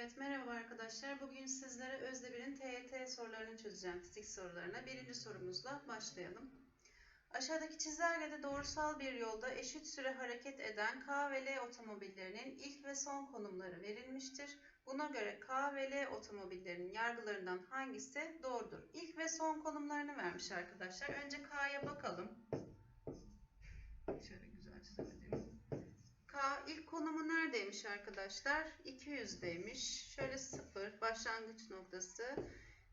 Evet merhaba arkadaşlar. Bugün sizlere Özdemir'in TYT sorularını çözeceğim. Fizik sorularına. Birinci sorumuzla başlayalım. Aşağıdaki çizelgede doğrusal bir yolda eşit süre hareket eden K ve L otomobillerinin ilk ve son konumları verilmiştir. Buna göre K ve L otomobillerinin yargılarından hangisi doğrudur? İlk ve son konumlarını vermiş arkadaşlar. Önce K'ya bakalım. K ilk konumu neredeymiş arkadaşlar? 200'deymiş. Şöyle 0 başlangıç noktası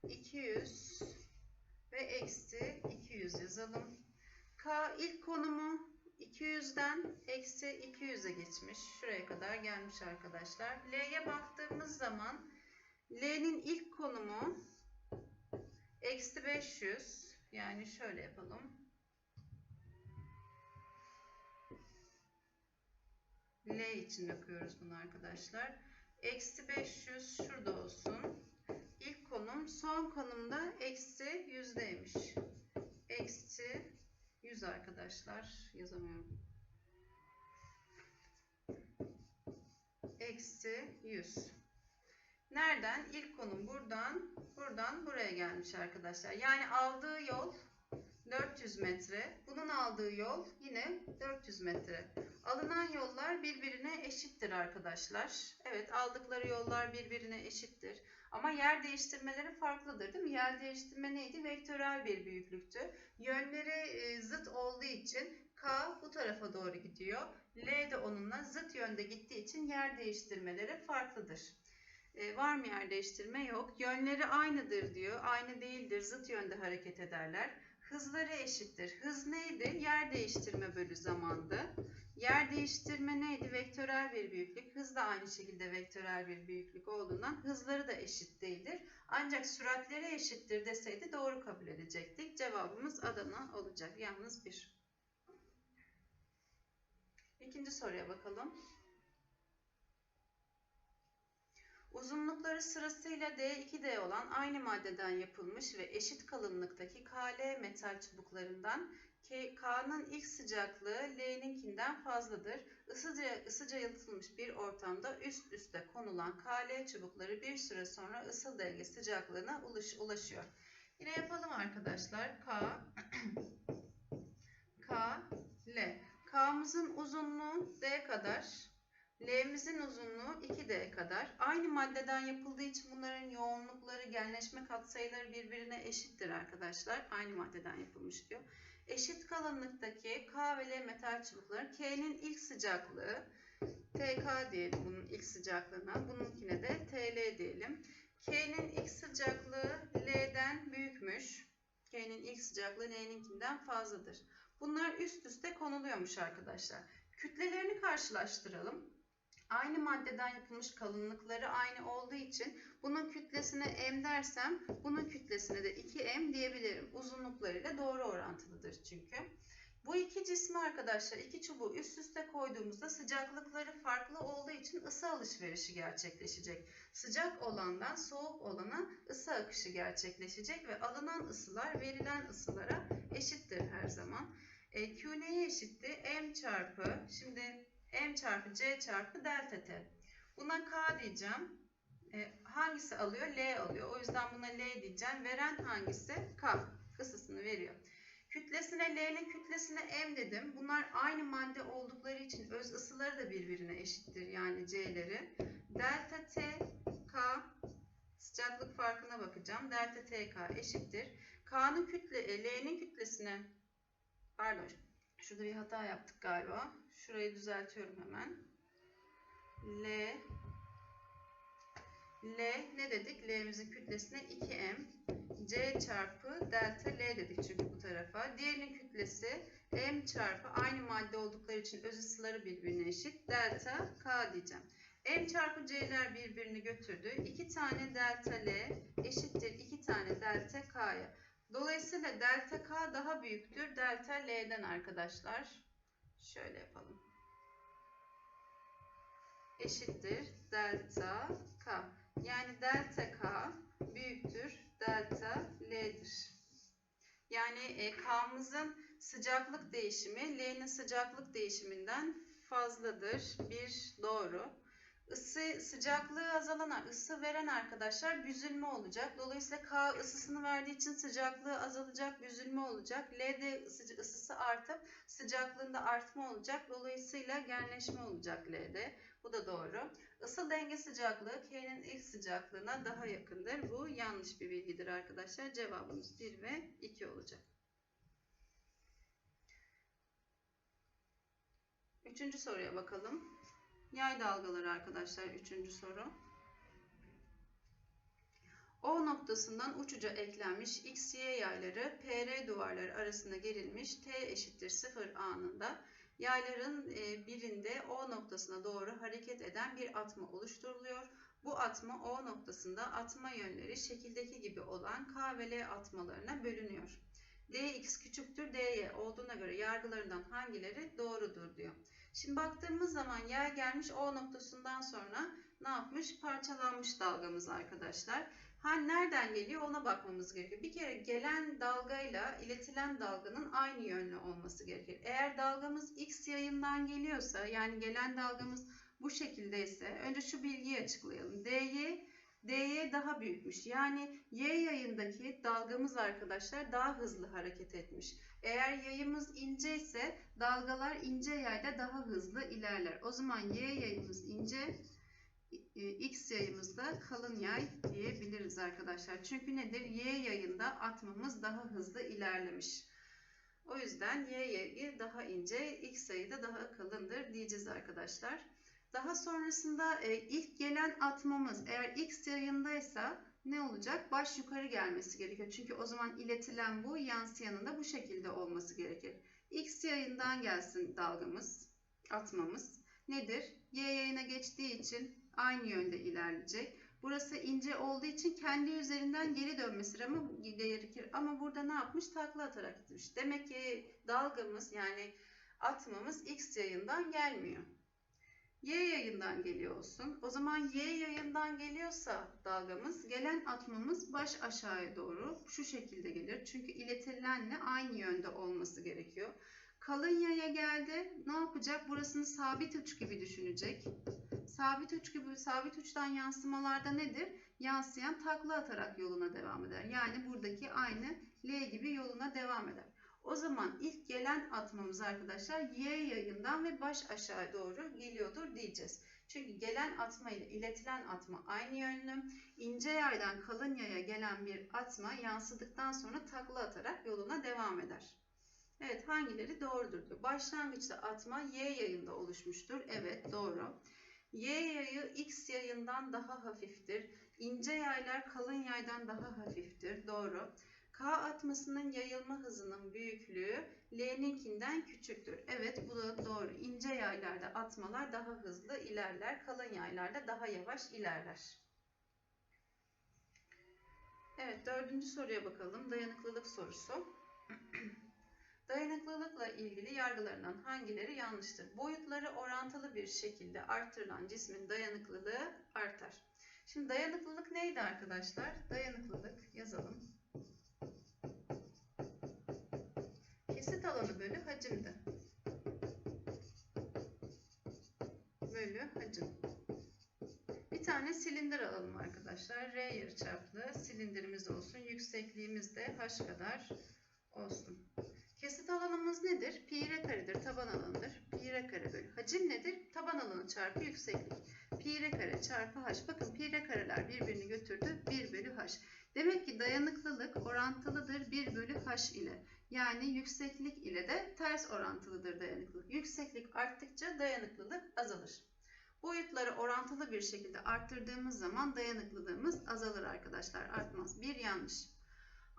200 ve eksi 200 yazalım. K ilk konumu 200'den eksi 200'e geçmiş. Şuraya kadar gelmiş arkadaşlar. L'ye baktığımız zaman L'nin ilk konumu eksi 500. Yani şöyle yapalım. L için yapıyoruz bunu arkadaşlar. Eksi 500 şurada olsun. İlk konum son konumda eksi yüzdeymiş. Eksi 100 arkadaşlar. Yazamıyorum. Eksi 100. Nereden? İlk konum buradan. Buradan buraya gelmiş arkadaşlar. Yani aldığı yol 400 metre. Bunun aldığı yol yine 400 metre. Alınan yollar birbirine eşittir arkadaşlar. Evet aldıkları yollar birbirine eşittir. Ama yer değiştirmeleri farklıdır değil mi? Yer değiştirme neydi? Vektörel bir büyüklüktü. Yönleri e, zıt olduğu için K bu tarafa doğru gidiyor. L de onunla zıt yönde gittiği için yer değiştirmeleri farklıdır. E, var mı yer değiştirme? Yok. Yönleri aynıdır diyor. Aynı değildir. Zıt yönde hareket ederler. Hızları eşittir. Hız neydi? Yer değiştirme bölü zamandı. Yer değiştirme neydi? Vektörel bir büyüklük. Hız da aynı şekilde vektörel bir büyüklük olduğundan hızları da eşit değildir. Ancak süratleri eşittir deseydi doğru kabul edecektik. Cevabımız Adana olacak. Yalnız bir. İkinci soruya bakalım. Uzunlukları sırasıyla D2D olan aynı maddeden yapılmış ve eşit kalınlıktaki Kl metal çubuklarından K'nın ilk sıcaklığı L'ninkinden fazladır. Isıca, ısıca yalıtılmış bir ortamda üst üste konulan Kl çubukları bir süre sonra ısı denge sıcaklığına ulaşıyor. Yine yapalım arkadaşlar. K K L. K'mızın uzunluğu D kadar. L'mizin uzunluğu 2D kadar. Aynı maddeden yapıldığı için bunların yoğunlukları, genleşme katsayıları birbirine eşittir arkadaşlar. Aynı maddeden yapılmış diyor. Eşit kalınlıktaki K ve L metal çubukları K'nin ilk sıcaklığı TK diyelim bunun ilk sıcaklığına. Bununkine de TL diyelim. K'nin ilk sıcaklığı L'den büyükmüş. K'nin ilk sıcaklığı L'ninkinden fazladır. Bunlar üst üste konuluyormuş arkadaşlar. Kütlelerini karşılaştıralım. Aynı maddeden yapılmış kalınlıkları aynı olduğu için bunun kütlesine m dersem bunun kütlesine de 2m diyebilirim. Uzunluklarıyla doğru orantılıdır çünkü. Bu iki cismi arkadaşlar iki çubuğu üst üste koyduğumuzda sıcaklıkları farklı olduğu için ısı alışverişi gerçekleşecek. Sıcak olandan soğuk olana ısı akışı gerçekleşecek ve alınan ısılar verilen ısılara eşittir her zaman. E, Q neye eşitti? M çarpı, şimdi M çarpı C çarpı delta T. Buna K diyeceğim. E, hangisi alıyor? L alıyor. O yüzden buna L diyeceğim. Veren hangisi? K. Kısasını veriyor. Kütlesine L'nin kütlesine M dedim. Bunlar aynı madde oldukları için öz ısıları da birbirine eşittir. Yani C'leri. Delta T K sıcaklık farkına bakacağım. Delta TK eşittir. K'nın kütle, L'nin kütlesine pardon Şurada bir hata yaptık galiba. Şurayı düzeltiyorum hemen. L L ne dedik? L'mizin kütlesine 2M. C çarpı delta L dedik çünkü bu tarafa. Diğerinin kütlesi M çarpı aynı madde oldukları için öz ısıları birbirine eşit. Delta K diyeceğim. M çarpı C'ler birbirini götürdü. 2 tane delta L eşittir 2 tane delta K'ya. Dolayısıyla delta K daha büyüktür delta L'den arkadaşlar. Şöyle yapalım. Eşittir delta K. Yani delta K büyüktür delta L'dir. Yani e, K'mızın sıcaklık değişimi L'nin sıcaklık değişiminden fazladır. Bir doğru. Isı, sıcaklığı azalana ısı veren arkadaşlar büzülme olacak. Dolayısıyla K ısısını verdiği için sıcaklığı azalacak, büzülme olacak. L de ısı, ısısı artıp sıcaklığında artma olacak. Dolayısıyla genleşme olacak L'de. Bu da doğru. Isı denge sıcaklığı K'nin ilk sıcaklığına daha yakındır. Bu yanlış bir bilgidir arkadaşlar. Cevabımız 1 ve 2 olacak. Üçüncü soruya bakalım. Yay dalgaları arkadaşlar üçüncü soru. O noktasından uçuca eklenmiş XY yayları PR duvarları arasında gerilmiş T eşittir 0 anında yayların e, birinde O noktasına doğru hareket eden bir atma oluşturuluyor. Bu atma O noktasında atma yönleri şekildeki gibi olan K ve L atmalarına bölünüyor. Dx küçüktür dy olduğuna göre yargılarından hangileri doğrudur diyor. Şimdi baktığımız zaman yay gelmiş O noktasından sonra ne yapmış? Parçalanmış dalgamız arkadaşlar. Ha nereden geliyor ona bakmamız gerekiyor. Bir kere gelen dalgayla iletilen dalganın aynı yönlü olması gerekir. Eğer dalgamız x yayından geliyorsa yani gelen dalgamız bu şekildeyse önce şu bilgiyi açıklayalım. dy dy daha büyükmüş. Yani y yayındaki dalgamız arkadaşlar daha hızlı hareket etmiş. Eğer yayımız ince ise dalgalar ince yayda daha hızlı ilerler. O zaman y yayımız ince, x yayımız da kalın yay diyebiliriz arkadaşlar. Çünkü nedir? Y yayında atmamız daha hızlı ilerlemiş. O yüzden y yayı daha ince, x yayı da daha kalındır diyeceğiz arkadaşlar. Daha sonrasında e, ilk gelen atmamız eğer x yayındaysa ne olacak? Baş yukarı gelmesi gerekiyor. Çünkü o zaman iletilen bu yansıyanın da bu şekilde olması gerekir. X yayından gelsin dalgamız, atmamız. Nedir? Y yayına geçtiği için aynı yönde ilerleyecek. Burası ince olduğu için kendi üzerinden geri dönmesi ama gerekir. Ama burada ne yapmış? Takla atarak gitmiş. Demek ki dalgamız yani atmamız X yayından gelmiyor. Y yayından geliyor olsun. O zaman Y yayından geliyorsa dalgamız, gelen atmamız baş aşağıya doğru şu şekilde gelir. Çünkü iletilenle aynı yönde olması gerekiyor. Kalın yaya geldi. Ne yapacak? Burasını sabit uç gibi düşünecek. Sabit uç gibi, sabit uçtan yansımalarda nedir? Yansıyan takla atarak yoluna devam eder. Yani buradaki aynı L gibi yoluna devam eder. O zaman ilk gelen atmamız arkadaşlar Y yayından ve baş aşağı doğru geliyordur diyeceğiz. Çünkü gelen atma ile iletilen atma aynı yönlü. İnce yaydan kalın yaya gelen bir atma yansıdıktan sonra takla atarak yoluna devam eder. Evet hangileri doğrudur diyor. Başlangıçta atma Y yayında oluşmuştur. Evet doğru. Y yayı X yayından daha hafiftir. İnce yaylar kalın yaydan daha hafiftir. Doğru. K atmasının yayılma hızının büyüklüğü L'ninkinden küçüktür. Evet bu da doğru. İnce yaylarda atmalar daha hızlı ilerler. Kalın yaylarda daha yavaş ilerler. Evet dördüncü soruya bakalım. Dayanıklılık sorusu. Dayanıklılıkla ilgili yargılarından hangileri yanlıştır? Boyutları orantılı bir şekilde arttırılan cismin dayanıklılığı artar. Şimdi dayanıklılık neydi arkadaşlar? Dayanıklılık yazalım. Alanı bölü hacimdi. Bölü hacim. Bir tane silindir alalım arkadaşlar. R yarıçaplı silindirimiz olsun. Yüksekliğimiz de h kadar olsun. Kesit alanımız nedir? Pi r karedir. Taban alanıdır. Pi r kare bölü. Hacim nedir? Taban alanı çarpı yükseklik. Pi r kare çarpı h. Bakın pi r kareler birbirini götürdü. 1 bölü h. Demek ki dayanıklılık orantılıdır 1 bölü h ile. Yani yükseklik ile de ters orantılıdır dayanıklılık. Yükseklik arttıkça dayanıklılık azalır. Boyutları orantılı bir şekilde arttırdığımız zaman dayanıklılığımız azalır arkadaşlar. Artmaz. Bir yanlış.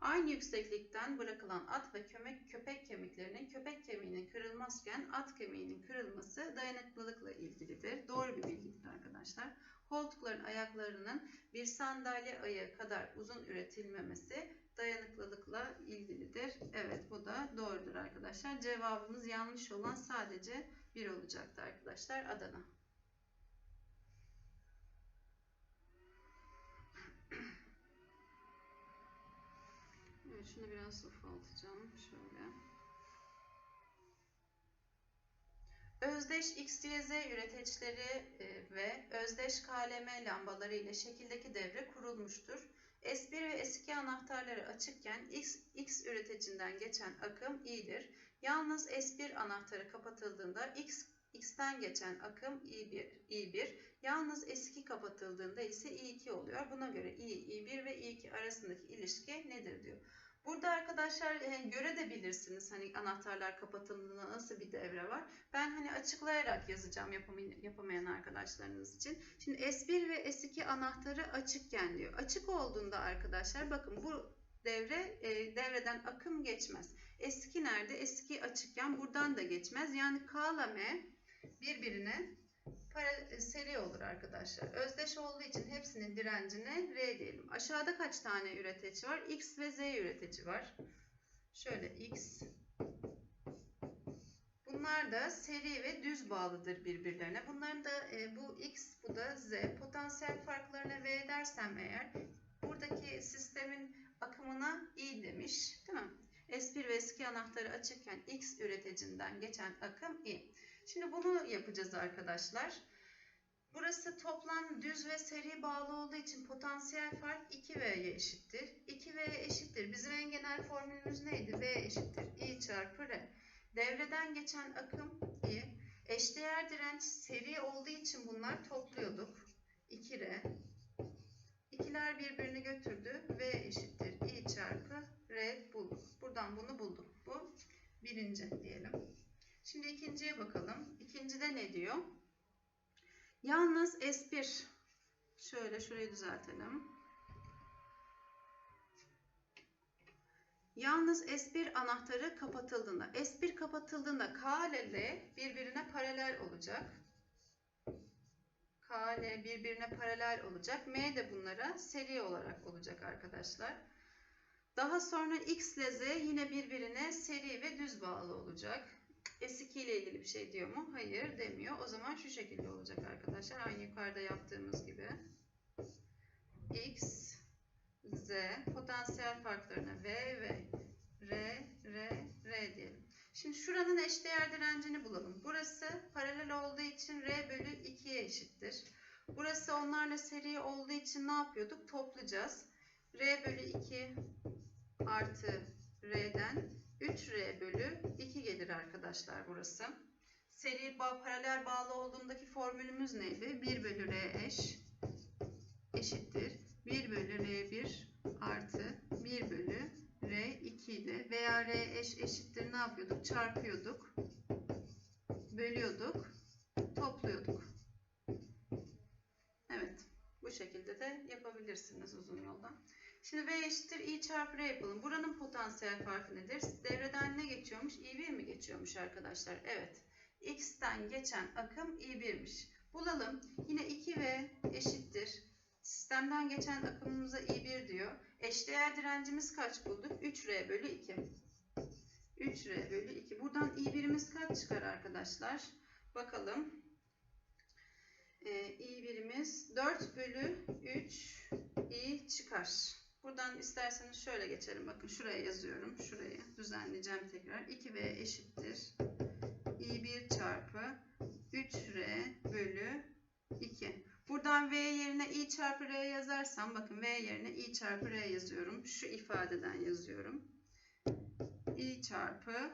Aynı yükseklikten bırakılan at ve köpek, köpek kemiklerinin köpek kemiğinin kırılmazken at kemiğinin kırılması dayanıklılıkla ilgilidir. Doğru bir bilgidir arkadaşlar. Koltukların ayaklarının bir sandalye ayağı kadar uzun üretilmemesi dayanıklılıkla ilgilidir. Evet bu da doğrudur arkadaşlar. Cevabımız yanlış olan sadece bir olacaktı arkadaşlar. Adana. Evet şunu biraz ufaltacağım. Şöyle. Özdeş X, Y, Z üreteçleri e, ve özdeş KLM lambaları ile şekildeki devre kurulmuştur. S1 ve S2 anahtarları açıkken X, X üreticinden geçen akım I'dir. Yalnız S1 anahtarı kapatıldığında X, X'ten geçen akım I1, I1. Yalnız S2 kapatıldığında ise I2 oluyor. Buna göre I, I1 ve I2 arasındaki ilişki nedir diyor. Burada arkadaşlar e, görebilirsiniz hani anahtarlar kapatıldığında nasıl bir devre var. Ben hani açıklayarak yazacağım yapamayan arkadaşlarınız için. Şimdi S1 ve S2 anahtarı açıkken diyor. Açık olduğunda arkadaşlar bakın bu devre e, devreden akım geçmez. S2 nerede? S2 açıkken buradan da geçmez. Yani K ile M birbirine para, seri olur arkadaşlar. Özdeş olduğu için hepsinin direncine R diyelim. Aşağıda kaç tane üretici var? X ve Z üretici var. Şöyle X. Bunlar da seri ve düz bağlıdır birbirlerine. Bunların da e, bu X, bu da Z. Potansiyel farklarına V dersem eğer buradaki sistemin akımına I demiş. Değil mi? S1 ve S2 anahtarı açıkken X üreticinden geçen akım I. Şimdi bunu yapacağız arkadaşlar. Burası toplam düz ve seri bağlı olduğu için potansiyel fark 2V'ye eşittir. 2V eşittir. Bizim en genel formülümüz neydi? V eşittir. I çarpı R. Devreden geçen akım I. Eşdeğer direnç seri olduğu için bunlar topluyorduk. 2R. İkiler birbirini götürdü. V eşittir. I çarpı R bulduk. Buradan bunu bulduk. Bu birinci diyelim. Şimdi ikinciye bakalım. İkincide ne diyor? Yalnız S1 şöyle şurayı düzeltelim. Yalnız S1 anahtarı kapatıldığında, S1 kapatıldığında K ile L birbirine paralel olacak. K ile birbirine paralel olacak. M de bunlara seri olarak olacak arkadaşlar. Daha sonra X ile Z yine birbirine seri ve düz bağlı olacak. S2 ile ilgili bir şey diyor mu? Hayır demiyor. O zaman şu şekilde olacak arkadaşlar. Aynı yukarıda yaptığımız gibi. X, Z potansiyel farklarına V ve R, R, R diyelim. Şimdi şuranın eşdeğer direncini bulalım. Burası paralel olduğu için R bölü 2'ye eşittir. Burası onlarla seri olduğu için ne yapıyorduk? Toplayacağız. R bölü 2 artı R'den 3R bölü 2 gelir arkadaşlar burası. Seri bağ, paralel bağlı olduğundaki formülümüz neydi? 1 bölü R eş eşittir. 1 bölü R1 artı 1 bölü R2 idi. Veya R eş eşittir ne yapıyorduk? Çarpıyorduk. Bölüyorduk. Topluyorduk. Evet. Bu şekilde de yapabilirsiniz uzun yoldan. Şimdi V eşittir I çarpı R yapalım. Buranın potansiyel farkı nedir? Devreden ne geçiyormuş? I1 mi geçiyormuş arkadaşlar? Evet. X'ten geçen akım I1'miş. Bulalım. Yine 2V eşittir. Sistemden geçen akımımıza I1 diyor. Eşdeğer direncimiz kaç bulduk? 3R bölü 2. 3R bölü 2. Buradan I1'imiz kaç çıkar arkadaşlar? Bakalım. Ee, I1'imiz 4 bölü 3 I çıkar. Buradan isterseniz şöyle geçelim. Bakın şuraya yazıyorum. Şurayı düzenleyeceğim tekrar. 2V eşittir. I1 çarpı 3R bölü 2. Buradan V yerine I çarpı R yazarsam bakın V yerine I çarpı R yazıyorum. Şu ifadeden yazıyorum. I çarpı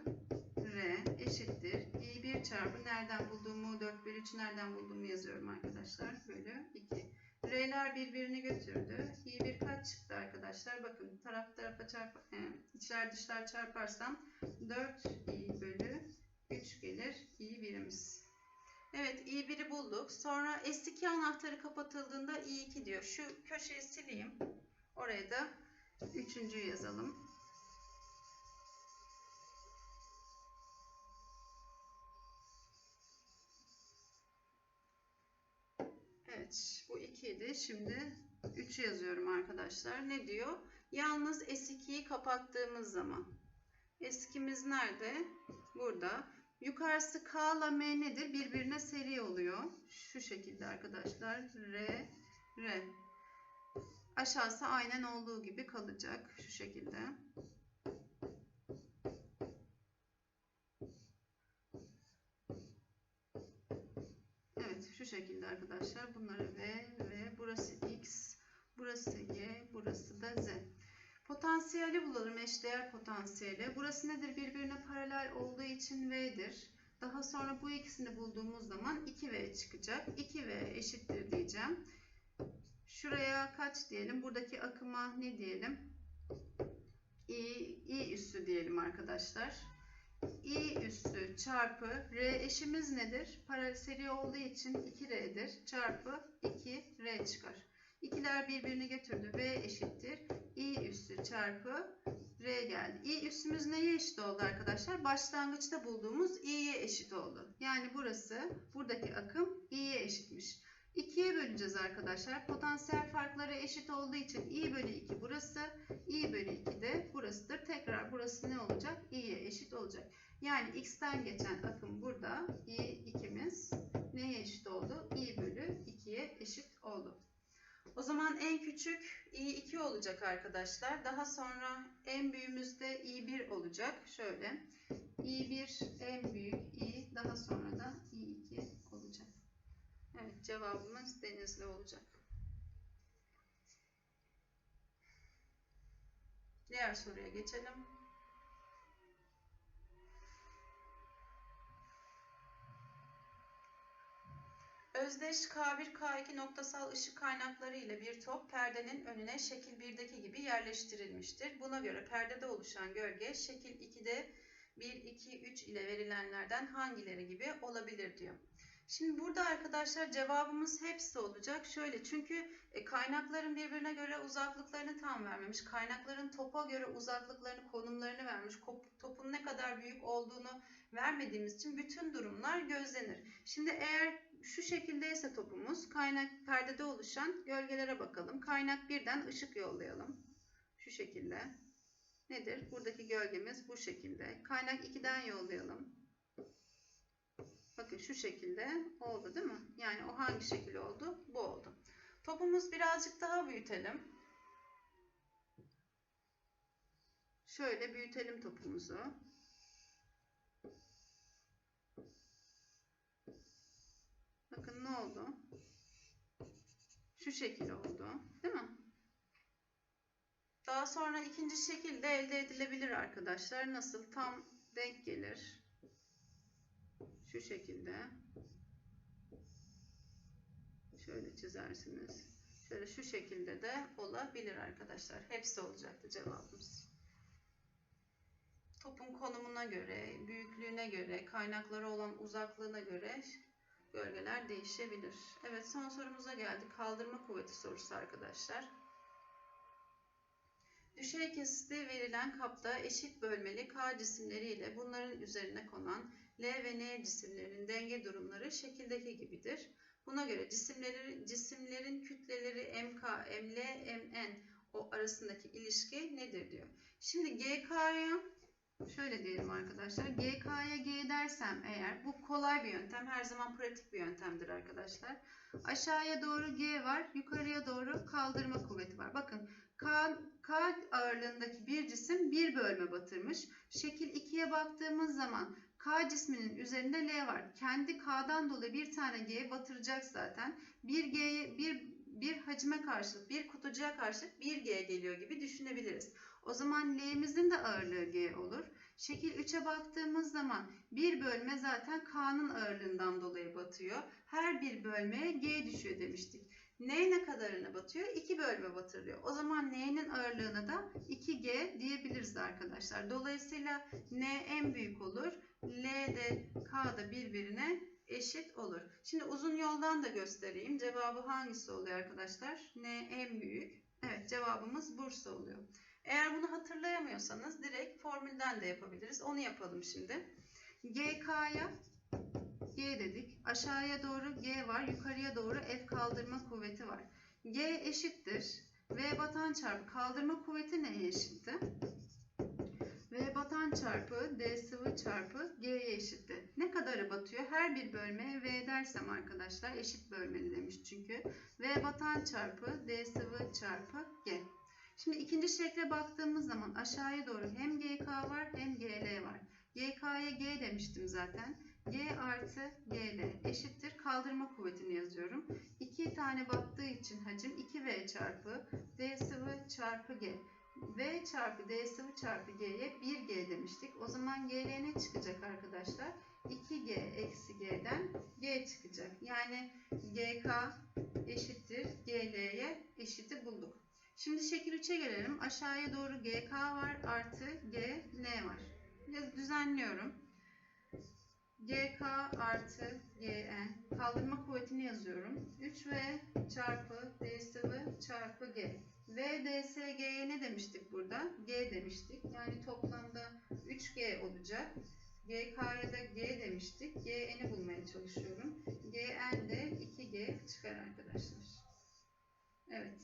R eşittir. I1 çarpı nereden bulduğumu 4 bölü 3 nereden bulduğumu yazıyorum arkadaşlar. Bölü 2. R'ler birbirini götürdü. i1 kaç arkadaşlar? Bakın taraf tarafa çarp e, içler dışlar çarparsam 4 i bölü 3 gelir i1'imiz. Evet i1'i bulduk. Sonra S2 anahtarı kapatıldığında i2 diyor. Şu köşeyi sileyim. Oraya da üçüncüyü yazalım. Evet bu 2 idi. Şimdi 3 yazıyorum arkadaşlar. Ne diyor? Yalnız S2'yi kapattığımız zaman. S2'miz nerede? Burada. Yukarısı K ile M nedir? Birbirine seri oluyor. Şu şekilde arkadaşlar. R, R. Aşağısı aynen olduğu gibi kalacak. Şu şekilde. Şu şekilde arkadaşlar. Bunları V ve burası X, burası Y, burası da Z. Potansiyeli bulalım. Eşdeğer potansiyeli. Burası nedir? Birbirine paralel olduğu için V'dir. Daha sonra bu ikisini bulduğumuz zaman 2V çıkacak. 2V eşittir diyeceğim. Şuraya kaç diyelim? Buradaki akıma ne diyelim? I, I üssü diyelim arkadaşlar. I üssü çarpı R eşimiz nedir? Paralel seri olduğu için 2R'dir. Çarpı 2R çıkar. İkiler birbirini götürdü. V eşittir. I üssü çarpı R geldi. I üssümüz neye eşit oldu arkadaşlar? Başlangıçta bulduğumuz i'ye eşit oldu. Yani burası, buradaki akım i'ye eşitmiş. 2'ye böleceğiz arkadaşlar. Potansiyel farkları eşit olduğu için i bölü 2 burası, i bölü 2 de burasıdır. Tekrar burası ne olacak? i'ye eşit olacak. Yani x'ten geçen akım burada. i 2'miz neye eşit oldu? i bölü 2'ye eşit oldu. O zaman en küçük i2 olacak arkadaşlar. Daha sonra en büyüğümüz de i1 olacak. Şöyle i1 en büyük i daha sonra da i2 olacak. Evet cevabımız denizli olacak. Diğer soruya geçelim. Özdeş K1, K2 noktasal ışık kaynakları ile bir top perdenin önüne şekil 1'deki gibi yerleştirilmiştir. Buna göre perdede oluşan gölge şekil 2'de 1, 2, 3 ile verilenlerden hangileri gibi olabilir diyor. Şimdi burada arkadaşlar cevabımız hepsi olacak. Şöyle çünkü e, kaynakların birbirine göre uzaklıklarını tam vermemiş. Kaynakların topa göre uzaklıklarını, konumlarını vermiş. Topun ne kadar büyük olduğunu vermediğimiz için bütün durumlar gözlenir. Şimdi eğer şu şekildeyse topumuz kaynak perdede oluşan gölgelere bakalım. Kaynak birden ışık yollayalım. Şu şekilde. Nedir? Buradaki gölgemiz bu şekilde. Kaynak 2'den yollayalım. Bakın şu şekilde oldu değil mi? Yani o hangi şekil oldu? Bu oldu. Topumuz birazcık daha büyütelim. Şöyle büyütelim topumuzu. Bakın ne oldu? Şu şekil oldu. Değil mi? Daha sonra ikinci şekil de elde edilebilir arkadaşlar. Nasıl? Tam denk gelir. Şu şekilde. Şöyle çizersiniz. Şöyle şu şekilde de olabilir arkadaşlar. Hepsi olacaktı cevabımız. Topun konumuna göre, büyüklüğüne göre, kaynakları olan uzaklığına göre gölgeler değişebilir. Evet son sorumuza geldik. Kaldırma kuvveti sorusu arkadaşlar. Düşey kesiti verilen kapta eşit bölmeli K cisimleri ile bunların üzerine konan L ve N cisimlerinin denge durumları şekildeki gibidir. Buna göre cisimleri, cisimlerin kütleleri MK, ML, MN o arasındaki ilişki nedir diyor. Şimdi GK'ya Şöyle diyelim arkadaşlar. GK'ya G dersem eğer bu kolay bir yöntem. Her zaman pratik bir yöntemdir arkadaşlar. Aşağıya doğru G var. Yukarıya doğru kaldırma kuvveti var. Bakın K, K ağırlığındaki bir cisim bir bölme batırmış. Şekil 2'ye baktığımız zaman K cisminin üzerinde L var. Kendi K'dan dolayı bir tane G batıracak zaten. Bir G'ye bir bir hacime karşılık, bir kutucuğa karşılık bir G geliyor gibi düşünebiliriz. O zaman L'mizin de ağırlığı G olur. Şekil 3'e baktığımız zaman bir bölme zaten K'nın ağırlığından dolayı batıyor. Her bir bölmeye G düşüyor demiştik. N ne kadarını batıyor? 2 bölme batırıyor. O zaman N'nin ağırlığına da 2G diyebiliriz arkadaşlar. Dolayısıyla N en büyük olur. L de K da birbirine eşit olur. Şimdi uzun yoldan da göstereyim. Cevabı hangisi oluyor arkadaşlar? N en büyük. Evet cevabımız Bursa oluyor. Eğer bunu hatırlayamıyorsanız direkt formülden de yapabiliriz. Onu yapalım şimdi. GK'ya G dedik. Aşağıya doğru G var. Yukarıya doğru F kaldırma kuvveti var. G eşittir. V batan çarpı kaldırma kuvveti neye eşitti? V batan çarpı D sıvı çarpı G'ye eşitti. Ne kadarı batıyor? Her bir bölmeye V dersem arkadaşlar eşit bölmeli demiş çünkü. V batan çarpı D sıvı çarpı G. Şimdi ikinci şekle baktığımız zaman aşağıya doğru hem GK var hem GL var. GK'ya G demiştim zaten. G artı GL eşittir. Kaldırma kuvvetini yazıyorum. 2 tane battığı için hacim 2V çarpı D sıvı çarpı G. V çarpı D sıvı çarpı G'ye 1G demiştik. O zaman GL ne çıkacak arkadaşlar? 2G eksi G'den G çıkacak. Yani GK eşittir GL'ye eşiti bulduk. Şimdi şekil 3'e gelelim. Aşağıya doğru GK var artı GL var. Biraz düzenliyorum. GK artı GN kaldırma kuvvetini yazıyorum. 3V çarpı D sıvı çarpı G. V DSG'ye ne demiştik burada? G demiştik. Yani toplamda 3G olacak. GK'ya da G demiştik. GN'i bulmaya çalışıyorum. GN de 2G çıkar arkadaşlar. Evet.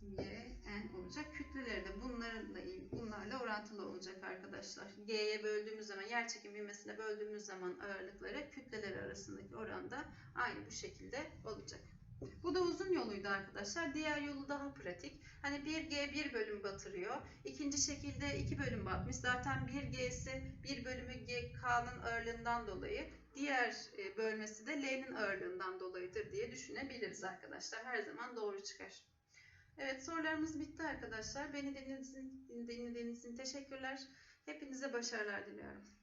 GN olacak. Kütleleri de bunlarla, bunlarla orantılı olacak arkadaşlar. G'ye böldüğümüz zaman, yer çekim ivmesine böldüğümüz zaman ağırlıkları kütleler arasındaki oranda aynı bu şekilde olacak. Bu da uzun yoluydu arkadaşlar. Diğer yolu daha pratik. Hani 1G 1 bölüm batırıyor. İkinci şekilde 2 bölüm batmış. Zaten 1G'si 1 bölümü GK'nın ağırlığından dolayı. Diğer e, bölmesi de L'nin ağırlığından dolayıdır diye düşünebiliriz arkadaşlar. Her zaman doğru çıkar. Evet sorularımız bitti arkadaşlar. Beni dinlediğiniz için, dinlediğiniz teşekkürler. Hepinize başarılar diliyorum.